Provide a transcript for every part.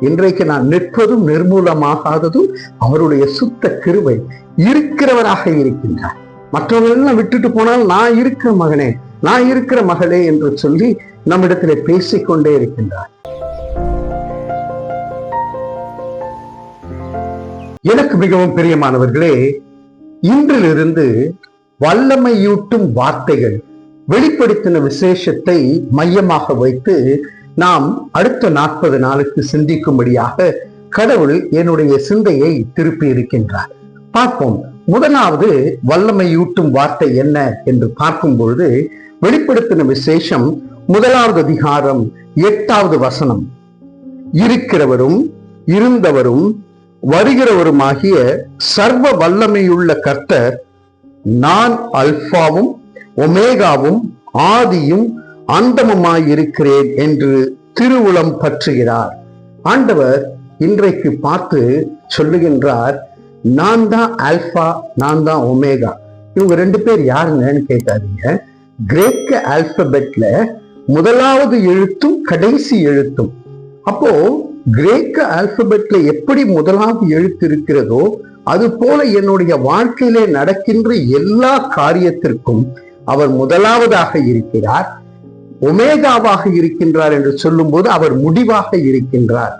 இன்றைக்கு நான் நிற்பதும் நிர்மூலமாகாததும் அவருடைய சுத்த கிருவை இருக்கிறவராக இருக்கின்றார். மற்றவங்க எல்லாம் விட்டுட்டு போனால் நான் இருக்கிற மகனே நான் இருக்கிற மகளே என்று சொல்லி நம்மிடத்திலே பேசிக்கொண்டே இருக்கின்றார். எனக்கு மிகவும் பிரியமானவர்களே இன்றிலிருந்து வல்லமையூட்டும் வார்த்தைகள் வெளிப்படுத்தின விசேஷத்தை மையமாக வைத்து நாம் அடுத்த நாற்பது நாளுக்கு சிந்திக்கும்படியாக கடவுள் என்னுடைய சிந்தையை திருப்பி இருக்கின்றார். பார்ப்போம். முதலாவது வல்லமையூட்டும் வார்த்தை என்ன என்று பார்க்கும் பொழுது வெளிப்படுத்தின விசேஷம் முதலாவது அதிகாரம் எட்டாவது வசனம். இருக்கிறவரும் இருந்தவரும் வருகிறவருமாகிய சர்வ வல்லமையுள்ள கர்த்தர் நான் அல்பாவும் ஒமேகாவும் ஆதியும் அந்தமுமாயிருக்கிறேன் என்று திருவுளம் பற்றுகிறார். ஆண்டவர் இன்றைக்கு பார்த்து சொல்லுகின்றார் நான் தான் ஆல்பா நான் தான் ஒமேகா. இவங்க ரெண்டு பேர் யாருங்கன்னு கேட்காதீங்க கிரேக்க ஆல்பபெட்ல முதலாவது எழுத்தும் கடைசி எழுத்தும். அப்போ கிரேக்க ஆல்பபெட்ல எப்படி முதலாவது எழுத்து இருக்கிறதோ அது போல என்னுடைய வாழ்க்கையிலே நடக்கின்ற எல்லா காரியத்திற்கும் அவர் முதலாவதாக இருக்கிறார். ஒமேகாவாக இருக்கின்றார் என்று சொல்லும்போது அவர் முடிவாக இருக்கின்றார்.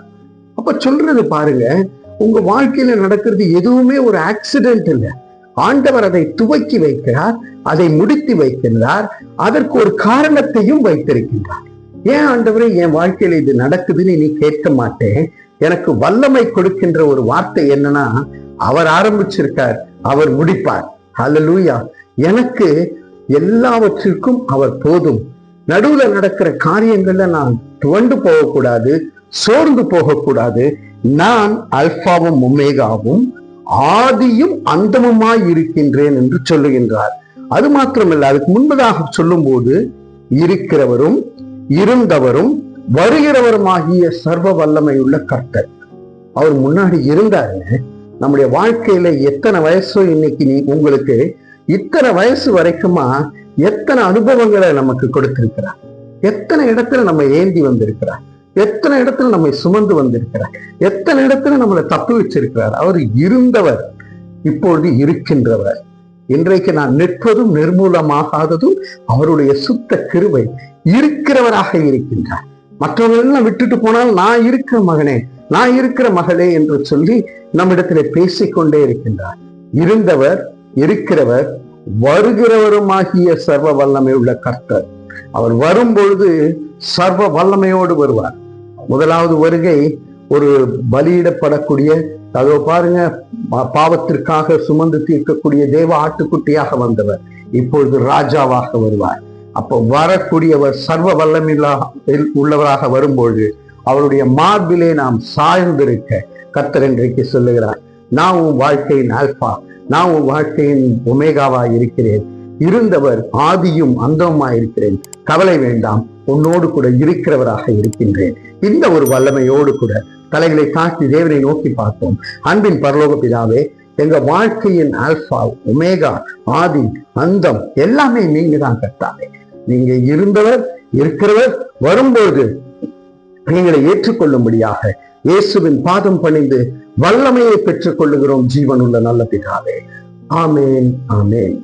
அப்ப சொல்றது பாருங்க உங்க வாழ்க்கையில நடக்கிறது எதுவுமே ஒரு ஆக்சிடென்ட் இல்லை. ஆண்டவர் அதை துவக்கி வைக்கிறார் அதை முடித்து வைக்கின்றார் அதற்கு ஒரு காரணத்தையும் வைத்திருக்கின்றார். ஏன் ஆண்டவரே என் வாழ்க்கையில இது நடக்குதுன்னு நீ கேட்க மாட்டேன்? எனக்கு வல்லமை கொடுக்கின்ற ஒரு வார்த்தை என்னன்னா அவர் ஆரம்பிச்சிருக்கார் அவர் முடிப்பார். ஹalleluya எனக்கு எல்லாவற்றிற்கும் அவர் போதும். நடுவுல நடக்கிற காரியங்கள்ல நான் துவண்டு போகக்கூடாது சோர்ந்து போகக்கூடாது. நான் அல்பாவும் ஒமேகாவும் ஆதியும் அந்தமுமாய் இருக்கின்றேன் என்று சொல்லுகின்றார். அது மாத்திரமல்ல அதுக்கு முன்பதாக சொல்லும்போது இருக்கிறவரும் இருந்தவரும் வருகிறவருமாகிய சர்வ வல்லமையுள்ள கர்த்தர். அவர் முன்னாடி இருந்தாருங்க. நம்முடைய வாழ்க்கையில எத்தனை வயசோ இன்னைக்கு நீ உங்களுக்கு இத்தனை வயசு வரைக்குமா எத்தனை அனுபவங்களை நமக்கு கொடுத்திருக்கிறார்? எத்தனை இடத்துல நம்ம ஏந்தி வந்திருக்கிறார்? எத்தனை இடத்துல நம்மை சுமந்து வந்திருக்கிறார்? எத்தனை இடத்துல நம்மளை தப்பு வச்சிருக்கிறார்? அவர் இருந்தவர் இப்பொழுது இருக்கின்றவர் இன்றைக்கு நான் நிற்பதும் நிர்மூலமாகாததும் அவருடைய சுத்த கிருபை இருக்கிறவராக இருக்கின்றார். மற்றவங்க எல்லாம் விட்டுட்டு போனால் நான் இருக்கிற மகனே நான் இருக்கிற மகளே என்று சொல்லி நம்மிடத்திலே பேசிக்கொண்டே இருக்கின்றார். இருந்தவர் இருக்கிறவர் வருகிறவருமாகிய சர்வ வல்லமை உள்ள கர்த்தர். அவர் வரும்பொழுது சர்வ வல்லமையோடு வருவார். முதலாவது வருகை ஒரு பலியிடப்படக்கூடிய அதோ பாருங்க பா- பாவத்திற்காக சுமந்து தீர்க்கக்கூடிய தேவ ஆட்டுக்குட்டியாக வந்தவர். இப்பொழுது ராஜாவாக வருவார். அப்போ வரக்கூடியவர் சர்வ வல்லமில்லா உள்ளவராக வரும்பொழுது அவருடைய மார்பிலே நாம் சாய்ந்திருக்க கர்த்தர் இன்றைக்கு சொல்லுகிறார். நான் உன் வாழ்க்கையின் ஆல்பா நான் உன் வாழ்க்கையின் ஒமேகாவா இருக்கிறேன். இருந்தவர் ஆதியும் அந்தமா இருக்கிறேன். கவலை வேண்டாம். உன்னோடு கூட இருக்கிறவராக இருக்கின்றேன். இந்த ஒரு வல்லமையோடு கூட தலைகளை தாக்கி தேவனை நோக்கி பார்ப்போம். அன்பின் பரலோக பிதாவே எங்க வாழ்க்கையின் ஆல்பா ஒமேகா ஆதி அந்தம் எல்லாமே நீங்க தான் கர்த்தாவே. நீங்க இருந்தவர் இருக்கிறவர் வரும்போது நீங்களை ஏற்றுக்கொள்ளும்படியாக இயேசுவின் பாதம் பணிந்து வல்லமையை பெற்றுக் கொள்ளுகிறோம் ஜீவனுள்ள நல்ல பிதாவே. ஆமேன் ஆமேன்.